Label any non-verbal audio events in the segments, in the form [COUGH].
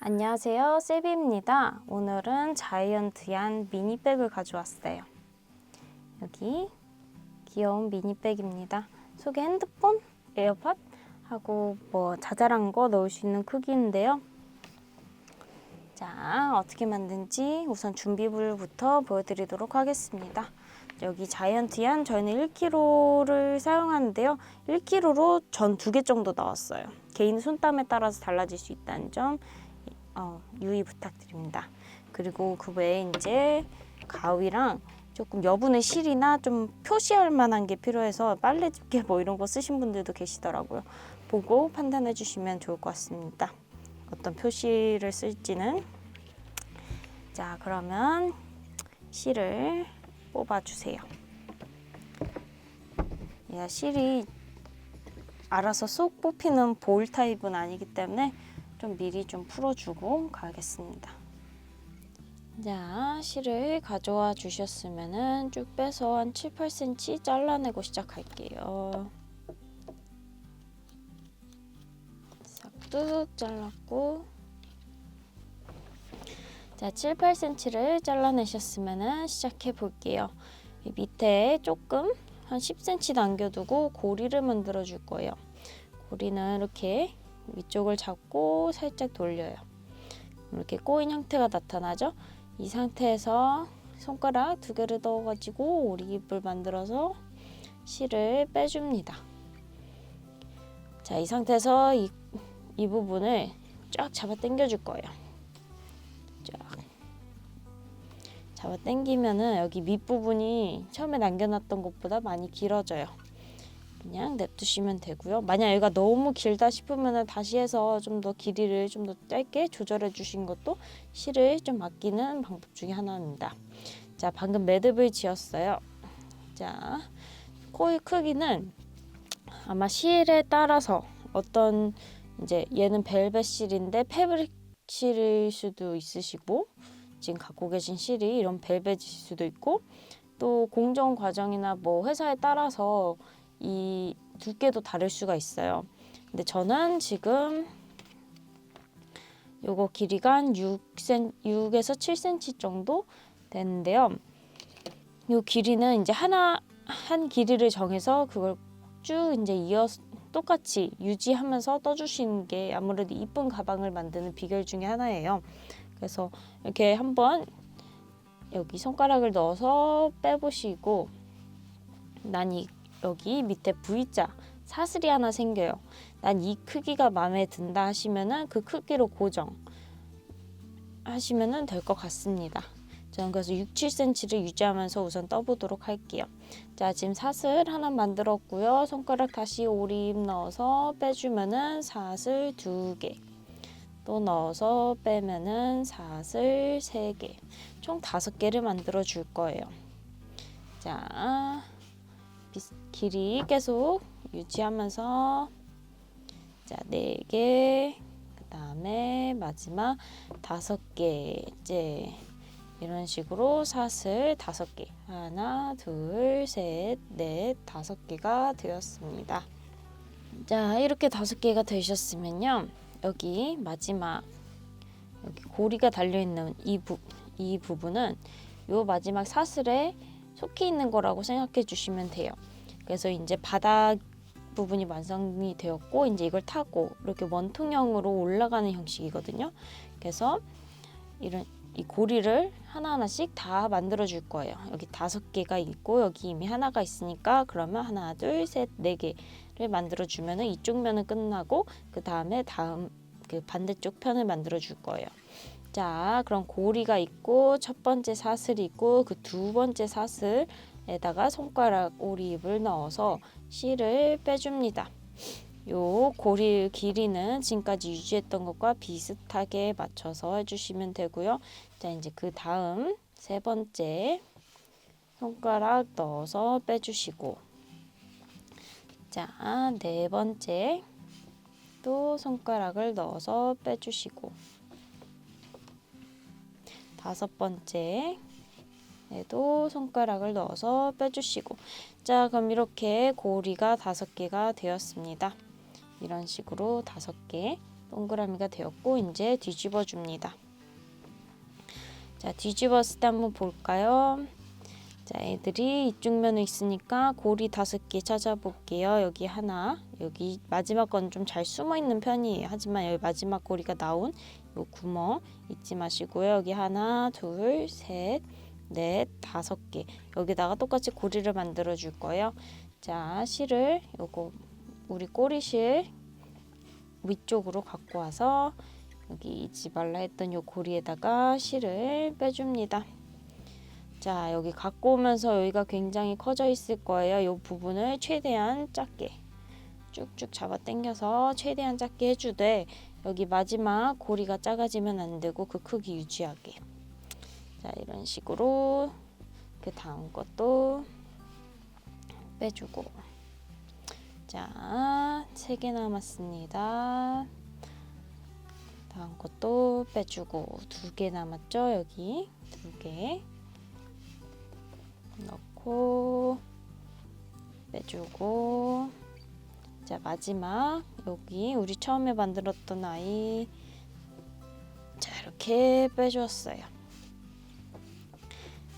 안녕하세요. 세비입니다. 오늘은 자이언트한 미니백을 가져왔어요. 여기 귀여운 미니백입니다. 속에 핸드폰, 에어팟 하고 뭐 자잘한 거 넣을 수 있는 크기인데요. 자, 어떻게 만든지 우선 준비물부터 보여드리도록 하겠습니다. 여기 자이언트한 저희는 1kg를 사용하는데요. 1kg로 전 두 개 정도 나왔어요. 개인 손땀에 따라서 달라질 수 있다는 점 어, 유의 부탁드립니다. 그리고 그 외에 이제 가위랑 조금 여분의 실이나 좀 표시할 만한 게 필요해서 빨래 집게 뭐 이런 거 쓰신 분들도 계시더라고요. 보고 판단해 주시면 좋을 것 같습니다. 어떤 표시를 쓸지는 자 그러면 실을 뽑아 주세요. 얘가 실이 알아서 쏙 뽑히는 볼 타입은 아니기 때문에 좀 미리 좀 풀어주고 가겠습니다. 자, 실을 가져와 주셨으면 은 쭉 빼서 한 7, 8cm 잘라내고 시작할게요. 싹둑 잘랐고 자, 7, 8cm를 잘라내셨으면은 시작해 볼게요. 이 밑에 조금 한 10cm 남겨두고 고리를 만들어 줄 거예요. 고리는 이렇게 위쪽을 잡고 살짝 돌려요. 이렇게 꼬인 형태가 나타나죠? 이 상태에서 손가락 두 개를 넣어가지고 오리깃불 만들어서 실을 빼줍니다. 자, 이 상태에서 이, 이 부분을 쫙 잡아 당겨줄 거예요. 쫙. 잡아 당기면은 여기 밑부분이 처음에 남겨놨던 것보다 많이 길어져요. 그냥 냅두시면 되고요. 만약 여기가 너무 길다 싶으면 다시 해서 좀 더 길이를 좀 더 짧게 조절해 주신 것도 실을 좀 아끼는 방법 중에 하나입니다. 자, 방금 매듭을 지었어요. 자, 코의 크기는 아마 실에 따라서 어떤 이제 얘는 벨벳 실인데 패브릭 실일 수도 있으시고 지금 갖고 계신 실이 이런 벨벳일 수도 있고 또 공정 과정이나 뭐 회사에 따라서 이 두께도 다를 수가 있어요. 근데 저는 지금 요거 길이가 한 6cm, 6에서 7cm 정도 되는데요. 요 길이는 이제 하나 한 길이를 정해서 그걸 쭉 이제 이어 똑같이 유지하면서 떠주시는 게 아무래도 이쁜 가방을 만드는 비결 중에 하나예요. 그래서 이렇게 한번 여기 손가락을 넣어서 빼보시고 난 이 여기 밑에 V자 사슬이 하나 생겨요. 난 이 크기가 마음에 든다 하시면은 그 크기로 고정 하시면은 될 것 같습니다. 저는 그래서 6, 7cm를 유지하면서 우선 떠보도록 할게요. 자, 지금 사슬 하나 만들었고요. 손가락 다시 오립 넣어서 빼주면은 사슬 두 개. 또 넣어서 빼면은 사슬 세 개. 총 다섯 개를 만들어 줄 거예요. 자, 길이 계속 유지하면서 자, 네 개. 그 다음에 마지막 다섯 개째 이런 식으로 사슬 다섯 개 하나 둘셋넷 다섯 개가 되었습니다. 자 이렇게 다섯 개가 되셨으면요 여기 마지막 여기 고리가 달려 있는 이, 부, 이 부분은 요 마지막 사슬에 속해 있는 거라고 생각해 주시면 돼요. 그래서 이제 바닥 부분이 완성이 되었고 이제 이걸 타고 이렇게 원통형으로 올라가는 형식이거든요. 그래서 이런 이 고리를 하나하나씩 다 만들어 줄 거예요. 여기 다섯 개가 있고 여기 이미 하나가 있으니까 그러면 하나, 둘, 셋, 네 개를 만들어 주면은 이쪽 면은 끝나고 그 다음에 다음 그 반대쪽 편을 만들어 줄 거예요. 자, 그럼 고리가 있고 첫 번째 사슬이 있고 그 두 번째 사슬에다가 손가락 오리입을 넣어서 실을 빼줍니다. 요 고리 길이는 지금까지 유지했던 것과 비슷하게 맞춰서 해주시면 되고요. 자 이제 그 다음 세 번째 손가락 넣어서 빼주시고 자 네 번째 또 손가락을 넣어서 빼주시고 다섯 번째 에도 손가락을 넣어서 빼주시고 자 그럼 이렇게 고리가 다섯 개가 되었습니다. 이런 식으로 다섯 개 동그라미가 되었고 이제 뒤집어 줍니다. 자 뒤집었을 때 한번 볼까요? 자 애들이 이쪽 면에 있으니까 고리 다섯 개 찾아볼게요. 여기 하나 여기 마지막 건 좀 잘 숨어 있는 편이에요. 하지만 여기 마지막 고리가 나온 요 구멍 잊지 마시고요. 여기 하나 둘 셋. 넷, 다섯 개. 여기다가 똑같이 고리를 만들어 줄 거예요. 자, 실을 요거 우리 꼬리실 위쪽으로 갖고 와서 여기 잊지 말라 했던 요 고리에다가 실을 빼줍니다. 자, 여기 갖고 오면서 여기가 굉장히 커져 있을 거예요. 요 부분을 최대한 작게 쭉쭉 잡아 당겨서 최대한 작게 해주되 여기 마지막 고리가 작아지면 안 되고 그 크기 유지하게. 자 이런 식으로 그 다음 것도 빼주고 자 세 개 남았습니다 다음 것도 빼주고 두 개 남았죠 여기? 두 개. 넣고 빼주고. 자 마지막. 여기 우리 처음에 만들었던 아이. 자 이렇게 빼주었어요.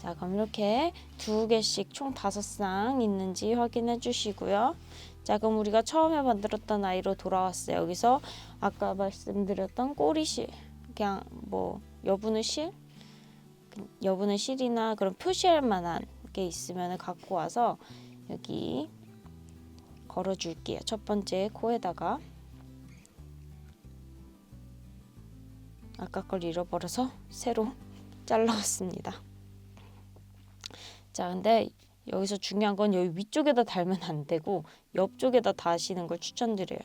자 그럼 이렇게 두 개씩 총 다섯 쌍 있는지 확인해 주시고요. 자 그럼 우리가 처음에 만들었던 아이로 돌아왔어요. 여기서 아까 말씀드렸던 꼬리실 그냥 뭐 여분의 실 여분의 실이나 그런 표시할 만한 게 있으면 갖고 와서 여기 걸어 줄게요. 첫 번째 코에다가 아까 걸 잃어버려서 새로 [LAUGHS] 잘라왔습니다. 자, 근데 여기서 중요한 건 여기 위쪽에다 달면 안 되고 옆쪽에다 다시는 걸 추천드려요.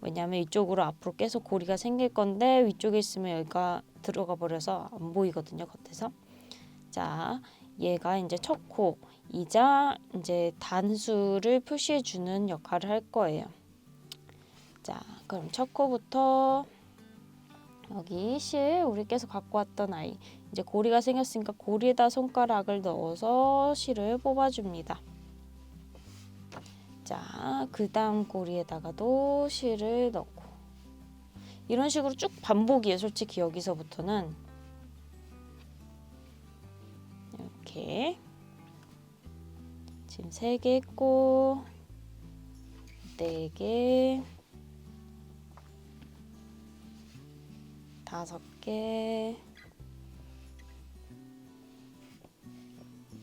왜냐하면 이쪽으로 앞으로 계속 고리가 생길 건데 위쪽에 있으면 여기가 들어가 버려서 안 보이거든요 겉에서. 자, 얘가 이제 첫 코 이자 이제 단수를 표시해 주는 역할을 할 거예요. 자, 그럼 첫 코부터 여기 실 우리 계속 갖고 왔던 아이 이제 고리가 생겼으니까 고리에다 손가락을 넣어서 실을 뽑아줍니다. 자, 그 다음 고리에다가도 실을 넣고 이런 식으로 쭉 반복이에요. 솔직히 여기서부터는 이렇게 지금 세개 했고 네 개, 다섯 개.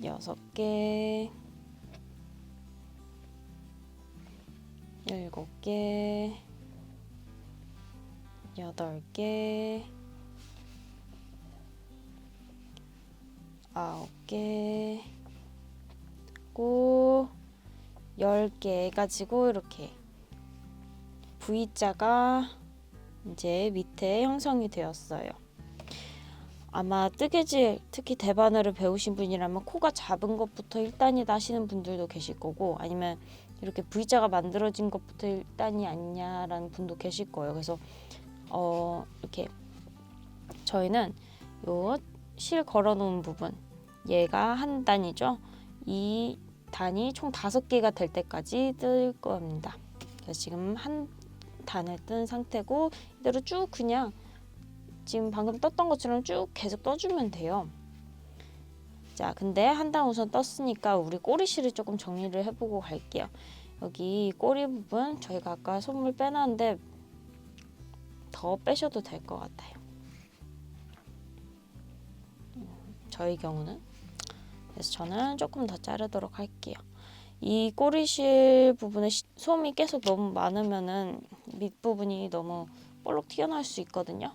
여섯 개, 일곱 개, 여덟 개, 아홉 개, 고, 열개 가지고 이렇게 V자가 이제 밑에 형성이 되었어요. 아마 뜨개질 특히 대바늘을 배우신 분이라면 코가 작은 것부터 1단이다 하시는 분들도 계실 거고 아니면 이렇게 V자가 만들어진 것부터 1단이 아니냐라는 분도 계실 거예요. 그래서 어 이렇게 저희는 요 실 걸어 놓은 부분 얘가 한 단이죠. 이 단이 총 다섯 개가 될 때까지 뜰 겁니다. 그래서 지금 한 단을 뜬 상태고 이대로 쭉 그냥 지금 방금 떴던 것처럼 쭉 계속 떠주면 돼요. 자, 근데 한 단 우선 떴으니까 우리 꼬리실을 조금 정리를 해보고 갈게요. 여기 꼬리 부분 저희가 아까 손물 빼놨는데 더 빼셔도 될 것 같아요. 음, 저희 경우는 그래서 저는 조금 더 자르도록 할게요. 이 꼬리실 부분에 시, 솜이 계속 너무 많으면은 밑 부분이 너무 볼록 튀어나올 수 있거든요.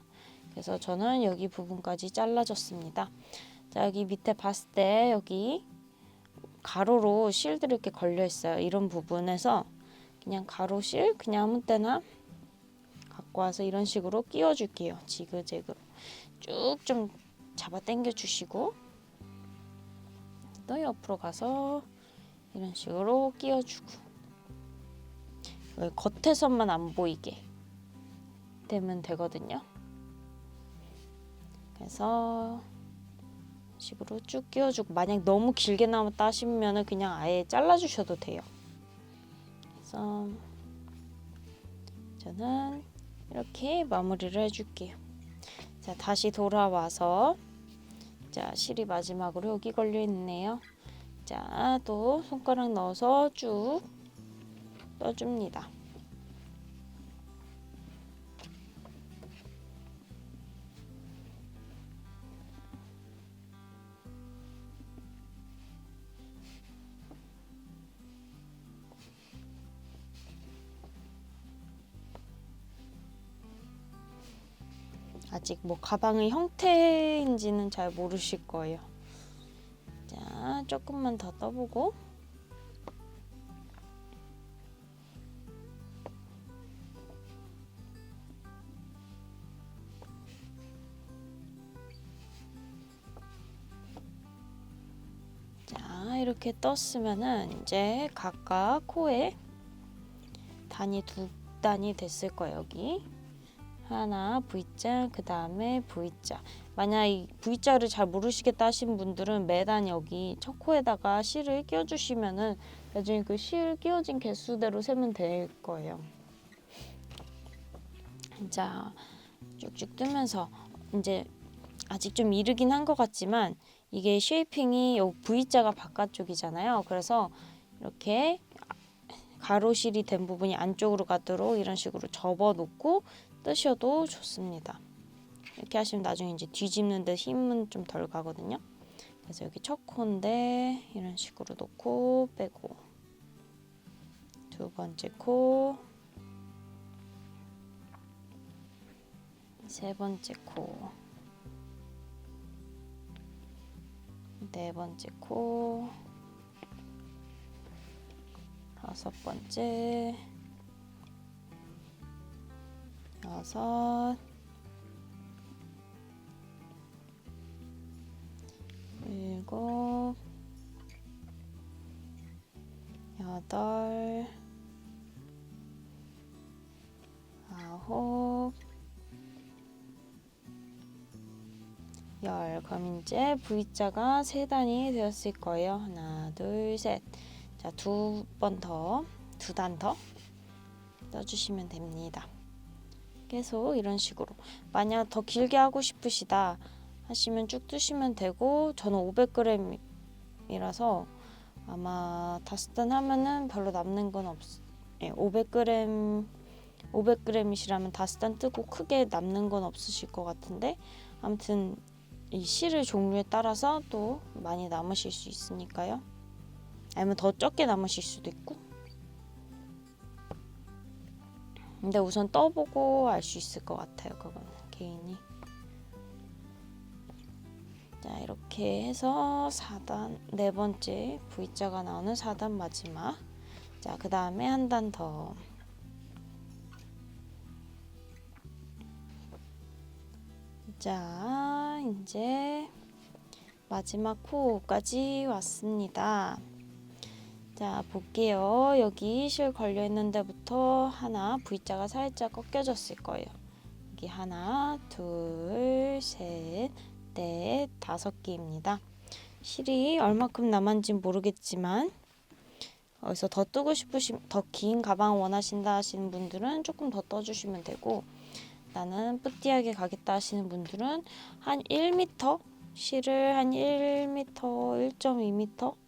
그래서 저는 여기 부분까지 잘라줬습니다. 자 여기 밑에 봤을 때 여기 가로로 실들이 이렇게 걸려 있어요. 이런 부분에서 그냥 가로 실 그냥 아무 때나 갖고 와서 이런 식으로 끼워 줄게요. 지그재그로 쭉 좀 잡아 당겨 주시고 또 옆으로 가서 이런 식으로 끼워 주고 겉에서만 안 보이게 되면 되거든요. 그래서 식으로 쭉 끼워주고 만약 너무 길게 남았다 하시면은 그냥 아예 잘라주셔도 돼요. 그래서 저는 이렇게 마무리를 해줄게요. 자 다시 돌아와서 자 실이 마지막으로 여기 걸려 있네요. 자 또 손가락 넣어서 쭉 떠줍니다. 아직 뭐 가방의 형태인지는 잘 모르실 거예요. 자, 조금만 더 떠보고 자, 이렇게 떴으면은 이제 각각 코에 단이 두 단이 됐을 거예요, 여기. 하나 V자 그 다음에 V자. 만약 이 V자를 잘 모르시겠다 하신 분들은 매단 여기 첫 코에다가 실을 끼워주시면은 나중에 그 실 끼워진 개수대로 세면 될 거예요. 자 쭉쭉 뜨면서 이제 아직 좀 이르긴 한 것 같지만 이게 쉐이핑이 요 V자가 바깥쪽이잖아요. 그래서 이렇게 가로실이 된 부분이 안쪽으로 가도록 이런 식으로 접어 놓고 뜨셔도 좋습니다. 이렇게 하시면 나중에 이제 뒤집는데 힘은 좀 덜 가거든요. 그래서 여기 첫 코인데 이런 식으로 놓고 빼고 두 번째 코, 세 번째 코, 네 번째 코, 다섯 번째. 여섯, 일곱, 여덟, 아홉, 열. 그럼 이제 V자가 세 단이 되었을 거예요. 하나, 둘, 셋. 자, 두 번 더, 두 단 더 떠주시면 됩니다. 계속 이런 식으로 만약 더 길게 하고 싶으시다 하시면 쭉 뜨시면 되고 저는 500g이라서 아마 다섯 단 하면은 별로 남는 건 없. 예, 500g 500g이시라면 다섯 단 뜨고 크게 남는 건 없으실 것 같은데 아무튼 이 실의 종류에 따라서 또 많이 남으실 수 있으니까요. 아니면 더 적게 남으실 수도 있고. 근데 우선 떠보고 알 수 있을 것 같아요. 그거는 개인이. 자 이렇게 해서 4단 네 번째 V자가 나오는 4단 마지막. 자 그 다음에 한 단 더. 자 이제 마지막 코까지 왔습니다. 자 볼게요. 여기 실 걸려 있는 데부터 하나 V자가 살짝 꺾여졌을 거예요. 여기 하나, 둘, 셋, 넷, 다섯 개입니다. 실이 얼마큼 남았는지 모르겠지만 여기서 더 뜨고 싶으신 더 긴 가방 원하신다 하시는 분들은 조금 더 떠주시면 되고 나는 뿌띠하게 가겠다 하시는 분들은 한 1m 실을 한 1m, 1.2m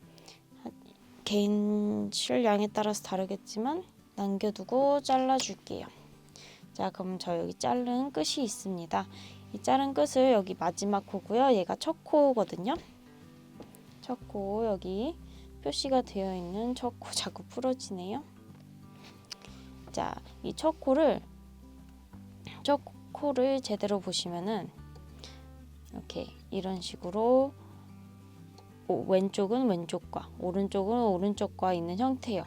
개인 실량에 따라서 다르겠지만 남겨두고 잘라줄게요. 자 그럼 저 여기 자른 끝이 있습니다. 이 자른 끝을 여기 마지막 코고요. 얘가 첫 코거든요. 첫 코 여기 표시가 되어 있는 첫 코 [LAUGHS] 자꾸 부러지네요. 자, 이 첫 코를 첫 코를 제대로 보시면은 이렇게 이런 식으로 오, 왼쪽은 왼쪽과 오른쪽은 오른쪽과 있는 형태예요.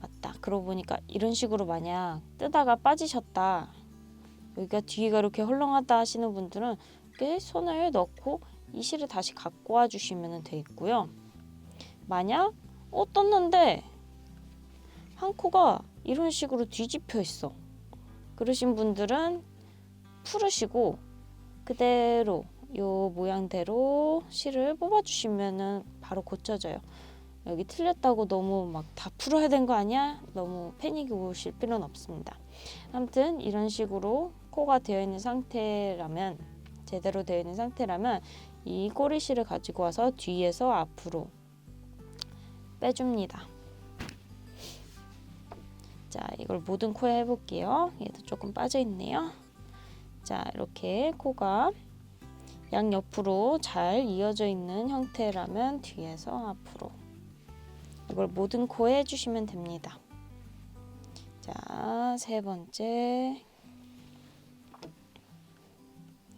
맞다. 그러고 보니까 이런 식으로 만약 뜨다가 빠지셨다. 여기가 뒤가 이렇게 헐렁하다 하시는 분들은 이렇게 손을 넣고 이 실을 다시 갖고 와 주시면 되겠고요. 만약 어 떴는데 한 코가 이런 식으로 뒤집혀 있어. 그러신 분들은 풀으시고 그대로 요 모양대로 실을 뽑아주시면은 바로 고쳐져요. 여기 틀렸다고 너무 막 다 풀어야 된 거 아니야? 너무 패닉이 오실 필요는 없습니다. 아무튼 이런 식으로 코가 되어 있는 상태라면 제대로 되어 있는 상태라면 이 꼬리실을 가지고 와서 뒤에서 앞으로 빼줍니다. 자, 이걸 모든 코에 해볼게요. 얘도 조금 빠져 있네요. 자, 이렇게 코가 양 옆으로 잘 이어져 있는 형태라면 뒤에서 앞으로. 이걸 모든 코에 해주시면 됩니다. 자, 세 번째.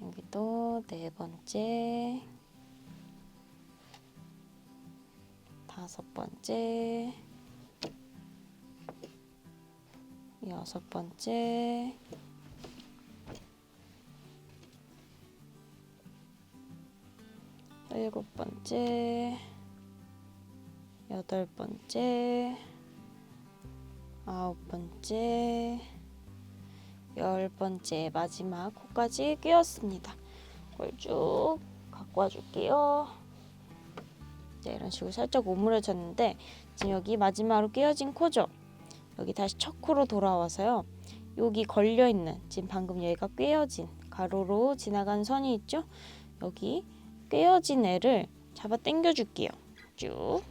여기도 네 번째. 다섯 번째. 여섯 번째 일곱 번째 여덟 번째 아홉 번째 열 번째 마지막 코까지 끼웠습니다. 이걸 쭉 갖고 와줄게요. 네, 이런 식으로 살짝 오므려졌는데 지금 여기 마지막으로 끼워진 코죠. 여기 다시 첫 코로 돌아와서요. 여기 걸려 있는 지금 방금 얘가 꿰어진 가로로 지나간 선이 있죠. 여기 꿰어진 애를 잡아 당겨 줄게요. 쭉.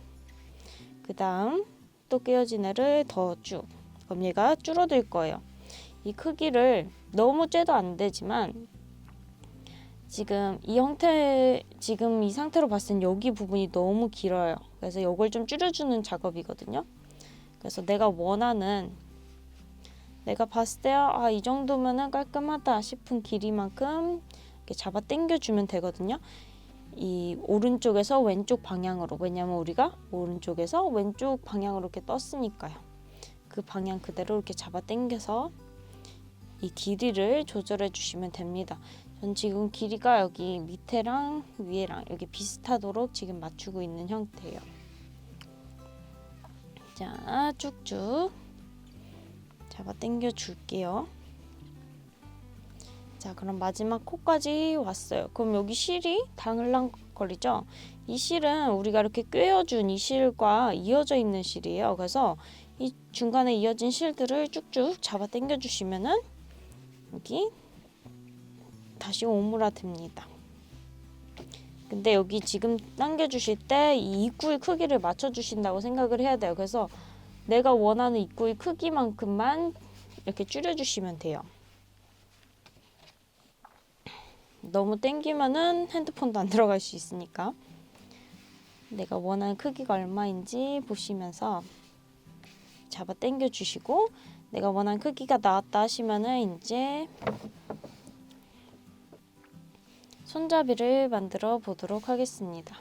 그 다음 또 꿰어진 애를 더 쭉. 그럼 얘가 줄어들 거예요. 이 크기를 너무 쬐도 안 되지만 지금 이 형태 지금 이 상태로 봤을 땐 여기 부분이 너무 길어요. 그래서 이걸 좀 줄여주는 작업이거든요. 그래서 내가 원하는 내가 봤을 때 아 이 정도면은 깔끔하다 싶은 길이만큼 이렇게 잡아 당겨 주면 되거든요. 이 오른쪽에서 왼쪽 방향으로 왜냐면 우리가 오른쪽에서 왼쪽 방향으로 이렇게 떴으니까요. 그 방향 그대로 이렇게 잡아 당겨서 이 길이를 조절해 주시면 됩니다. 전 지금 길이가 여기 밑에랑 위에랑 여기 비슷하도록 지금 맞추고 있는 형태예요. 자, 쭉쭉 잡아 당겨 줄게요. 자, 그럼 마지막 코까지 왔어요. 그럼 여기 실이 당을랑거리죠? 이 실은 우리가 이렇게 꿰어준 이 실과 이어져 있는 실이에요. 그래서 이 중간에 이어진 실들을 쭉쭉 잡아 당겨 주시면은 여기 다시 오므라듭니다. 근데 여기 지금 당겨 주실 때 이 입구의 크기를 맞춰 주신다고 생각을 해야 돼요. 그래서 내가 원하는 입구의 크기만큼만 이렇게 줄여 주시면 돼요. 너무 땡기면은 핸드폰도 안 들어갈 수 있으니까 내가 원하는 크기가 얼마인지 보시면서 잡아 당겨 주시고 내가 원하는 크기가 나왔다 하시면은 이제 손잡이를 만들어 보도록 하겠습니다.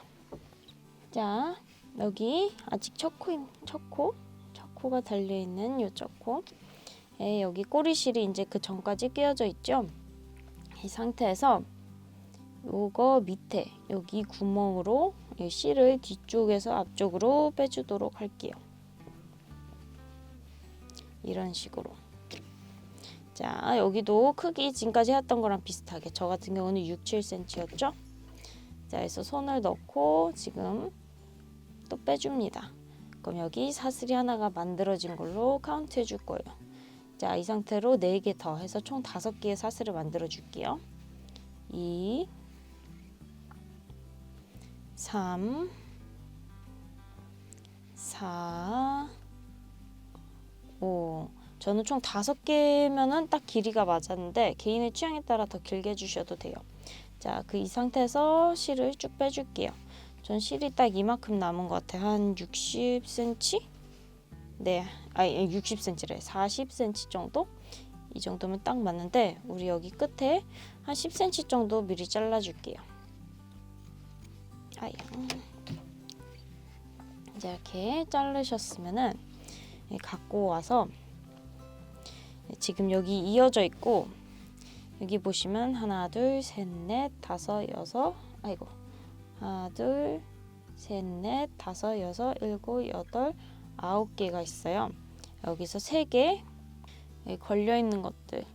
자, 여기 아직 첫 코, 첫 코, 첫 코가 달려 있는 요 첫 코. 에 여기 꼬리실이 이제 그 전까지 끼어져 있죠. 이 상태에서 요거 밑에 여기 구멍으로 이 실을 뒤쪽에서 앞쪽으로 빼주도록 할게요. 이런 식으로. 자, 여기도 크기 지금까지 했던 거랑 비슷하게 저 같은 경우는 6, 7cm였죠. 자, 그래서 손을 넣고 지금 또 빼줍니다. 그럼 여기 사슬이 하나가 만들어진 걸로 카운트 해줄 거예요. 자, 이 상태로 4개 더 해서 총 5개의 사슬을 만들어 줄게요. 2 3 4 5 저는 총 다섯 개면은 딱 길이가 맞았는데 개인의 취향에 따라 더 길게 주셔도 돼요. 자, 그 이 상태에서 실을 쭉 빼줄게요. 전 실이 딱 이만큼 남은 것 같아요. 한 60cm? 네, 아니 60cm래. 40cm 정도? 이 정도면 딱 맞는데 우리 여기 끝에 한 10cm 정도 미리 잘라줄게요. 아야. 이제 이렇게 자르셨으면은 갖고 와서 지금 여기 이어져 있고 여기 보시면 하나 둘셋넷 다섯 여섯 아이고 하나 둘셋넷 다섯 여섯 일곱 여덟 아홉 개가 있어요. 여기서 세 개 걸려 있는 것들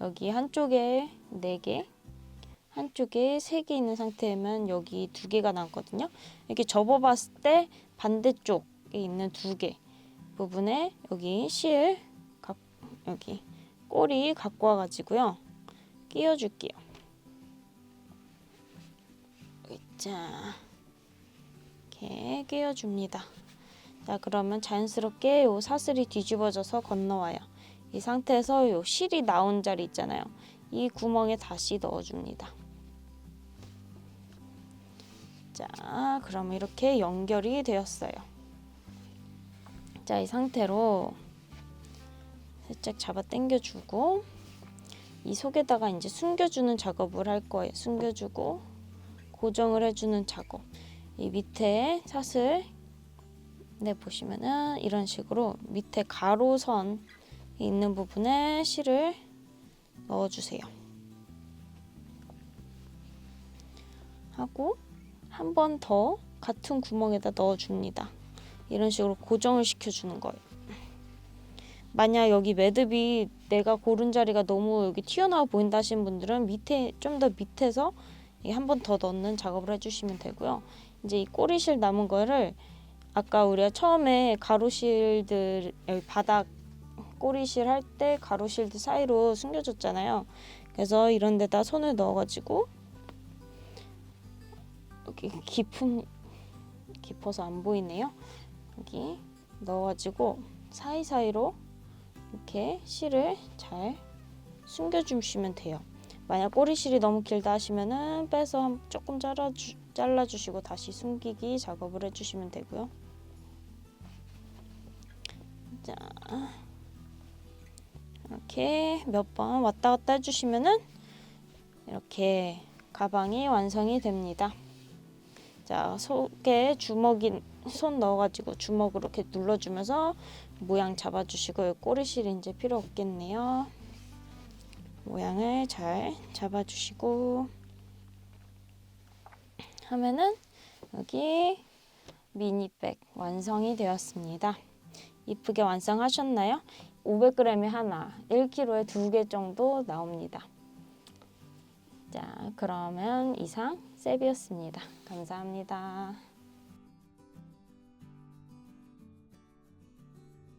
여기 한쪽에 네 개, 한쪽에 세 개 있는 상태면 여기 두 개가 남거든요. 이렇게 접어봤을 때 반대쪽에 있는 두 개 부분에 여기 실 각- 여기 꼬리 갖고 와가지고요 끼워줄게요. 자 이렇게 끼워줍니다. 자 그러면 자연스럽게 요 사슬이 뒤집어져서 건너와요. 이 상태에서 요 실이 나온 자리 있잖아요. 이 구멍에 다시 넣어줍니다. 자, 그럼 이렇게 연결이 되었어요. 자, 이 상태로 살짝 잡아 당겨주고 이 속에다가 이제 숨겨주는 작업을 할 거예요. 숨겨주고 고정을 해주는 작업. 이 밑에 사슬 네 보시면은 이런 식으로 밑에 가로선 있는 부분에 실을 넣어주세요. 하고 한 번 더 같은 구멍에다 넣어줍니다. 이런 식으로 고정을 시켜주는 거예요. 만약 여기 매듭이 내가 고른 자리가 너무 여기 튀어나와 보인다 하시는 분들은 밑에 좀 더 밑에서 한 번 더 넣는 작업을 해주시면 되고요. 이제 이 꼬리실 남은 거를 아까 우리가 처음에 가로실들 여기 바닥 꼬리실 할 때 가로실드 사이로 숨겨줬잖아요. 그래서 이런 데다 손을 넣어가지고 여기 깊은 깊어서 안 보이네요. 여기 넣어가지고 사이사이로 이렇게 실을 잘 숨겨주시면 돼요. 만약 꼬리실이 너무 길다 하시면은 빼서 한 조금 잘라주, 잘라주시고 다시 숨기기 작업을 해주시면 되고요. 자. 이렇게 몇 번 왔다 갔다 해주시면은 이렇게 가방이 완성이 됩니다. 자 속에 주먹이 손 넣어가지고 주먹으로 이렇게 눌러주면서 모양 잡아주시고 요 꼬리실 이제 필요 없겠네요. 모양을 잘 잡아주시고 하면은 여기 미니백 완성이 되었습니다. 이쁘게 완성하셨나요? 500g에 하나, 1kg에 두 개 정도 나옵니다. 자, 그러면 이상 셉이었습니다. 감사합니다.